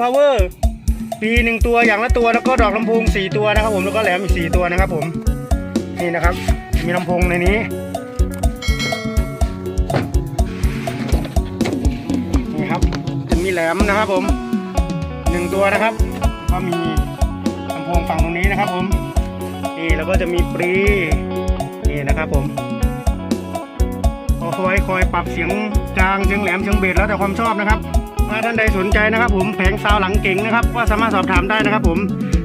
power ปีหนึ่งตัวอย่างละตัวแล้วก็ดอกลำโพงสี่ตัวนะครับ ผมแล้วก็แหลมอีกสี่ตัวนะครับ ผมนี่นะครับ มีลำโพงในนี้นี่ครับจะมีแหลมนะครับ ผมหนึ่งตัวนะครับ ก็มีลำโพงฝั่งตรงนี้นะครับ ผมนี่แล้วก็จะมีปรีนี่นะครับ ผมคอยคอยปรับเสียงกลางเสียงแหลมเสียงเบสแล้วแต่ความชอบนะครับ ถ้าท่านใดสนใจนะครับผมแผงซาวหลังเก่งนะครับก็สามารถสอบถามได้นะครับผม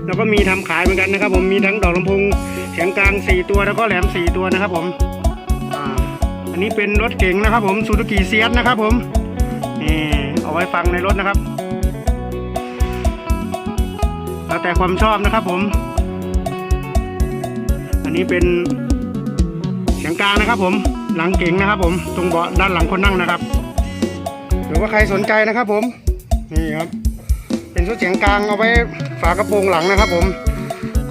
แล้วก็มีทำขายเหมือนกันนะครับ ผมมีทั้งดอกลำพงเสียงกลาง 4 ตัวแล้วก็แหลม 4 ตัวนะครับผมอันนี้เป็นรถเก๋งนะครับ ผมซูซูกิเซียสนะครับผมนี่เอาไว้ฟังในรถนะครับแล้วแต่ความชอบนะครับผม อันนี้เป็นเสียงกลางนะครับ ผมหลังเก๋งนะครับ ผมตรงเบาะด้านหลังคนนั่งนะครับ รือว่าใครสนใจนะครับผมนี่ครับ เป็นชุดเสียงกลางเอาไว้ฝากระโปรงหลังนะครับ ผม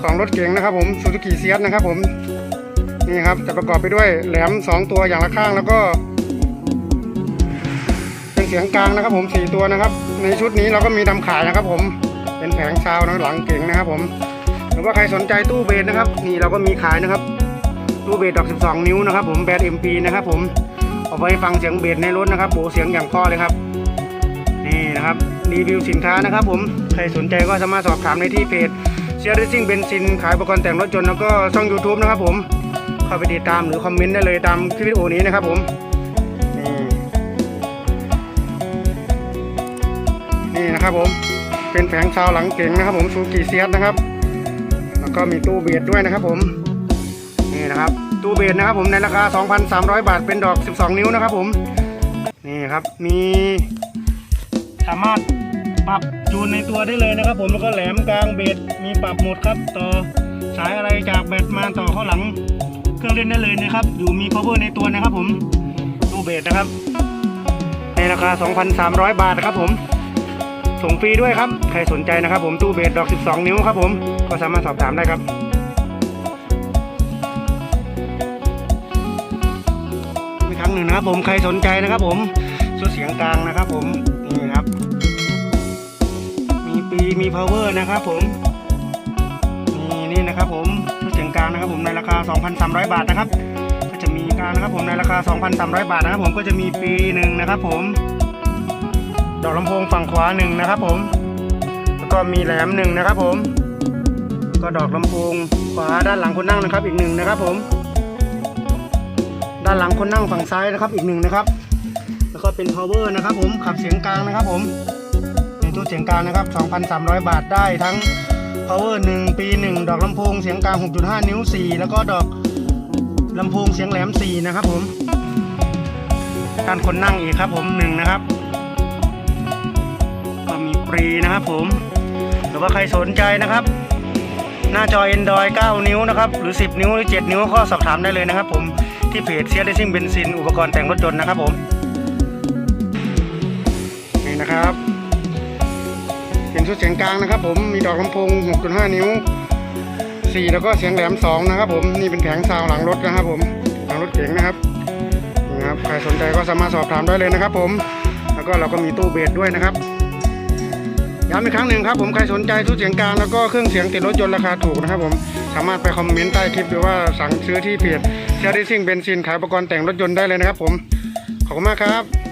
ของรถเก๋งนะครับผมซูซูกิเซียสนะครับผมนี่ครับจะประกอบไปด้วยแหลมสองตัวอย่างละข้างแล้วก็ เป็นเสียงกลางนะครับผมสี่ตัวนะครับ ในชุดนี้เราก็มีทำขายนะครับ ผมเป็นแผงซาวน์นะหลังเก๋งนะครับ ผมหรือว่าใครสนใจตู้เบสนะครับ นี่เราก็มีขายนะครับ ตู้เบสดอก 12 นิ้วนะครับ ผมแบรนด์ MP นะครับผม เอาไว้ฟังเสียงเบสในรถนะครับโอ้เสียงอย่างพ่อเลยครับ นี่นะครับรีวิวสินค้านะครับผมใครสนใจก็สามารถสอบถามในที่เพจเชียร์ดิซิ่งเบนซินขายอุปกรณ์แต่งรถยนแล้วก็ช่อง YouTube นะครับผมเข้าไปติดตามหรือคอมเมนต์ได้เลยตามคลิปวิดีโอนี้นะครับผมนี่นะครับผมเป็นแผงซาวหลังเก่งนะครับผมซูกิเซียสนะครับ แล้วก็มีตู้เบสด้วยนะครับผม นะครับตู้เบสนะครับผมในราคา 2,300 บาทเป็นดอก 12 นิ้วนะครับผมนี่ครับมีสามารถปรับจูนในตัวได้เลยนะครับ ผมแล้วก็แหลมกลางเบสมีปรับหมดครับ ต่อสายอะไรจากแบตมาต่อเข้าหลังเครื่องเล่นได้เลยนะครับ อยู่มี power ในตัวนะครับ ผมตู้เบสนะครับ ในราคา 2,300 บาทนะครับผมส่งฟรีด้วยครับ ใครสนใจนะครับผมตู้เบสดอก 12 นิ้วครับผม ก็สามารถสอบถามได้ครับ หนึ่งนะครับผมใครสนใจนะครับผมชุดเสียงกลางนะครับผมนี่ครับ มีปีมี power นะครับผมนี่นี่นะครับผมชุดเสียงกลางนะครับผมในราคา 2,300 บาทนะครับ ก็จะมีกลางนะครับผมในราคา 2,300 บาทนะครับ ผมก็จะมีปีหนึ่งนะครับ ผม ดอกลำโพงฝั่งขวาหนึ่งนะครับ ผม แล้วก็มีแหลมหนึ่งนะครับ ผม ก็ดอกลำโพงขวาด้านหลังคนนั่งนะครับ อีกหนึ่งนะครับ ผม ด้านหลังคนนั่งฝั่งซ้ายนะครับอีกหนึ่งนะครับ แล้วก็เป็น power นะครับผมขับเสียงกลางนะครับผมในตู้เสียงกลางนะครับ 2,300 บาทได้ทั้ง power 1 ปี 1 ดอกลำโพงเสียงกลาง 6.5 นิ้ว 4 แล้วก็ดอกลำโพงเสียงแหลม 4 นะครับผมด้านคนนั่งอีกครับผม1นะครับก็มีปรีนะครับผมหรือว่าใครสนใจนะครับ หน้าจอ Android 9 นิ้วนะครับ หรือ 10 นิ้วหรือ 7 นิ้วก็สอบถามได้เลยนะครับผม ที่เพจเซียร์เดซิ่งเบนซิน อุปกรณ์แต่งรถยนต์นะครับผม นี่นะครับ เป็นชุดเสียงกลางนะครับผม มีดอกลำโพง 6.5 นิ้ว 4 แล้วก็เสียงแหลม 2 นะครับผม นี่เป็นแผงซาวหลังรถนะครับผม หลังรถเก๋งนะครับนี่ครับ ใครสนใจก็สามารถสอบถามได้เลยนะครับผม แล้วก็เราก็มีตู้เบสด้วยนะครับ ย้ำอีกครั้งหนึ่งครับผมใครสนใจชุดเสียงกลางแล้วก็เครื่องเสียงติดรถยนต์ราคาถูกนะครับผมสามารถไปคอมเมนต์ใต้คลิปหรือว่าสั่งซื้อที่เพจเชียร์ดิซิ่งเบนซินขายอุปกรณ์แต่งรถยนต์ได้เลยนะครับผมขอบคุณมากครับ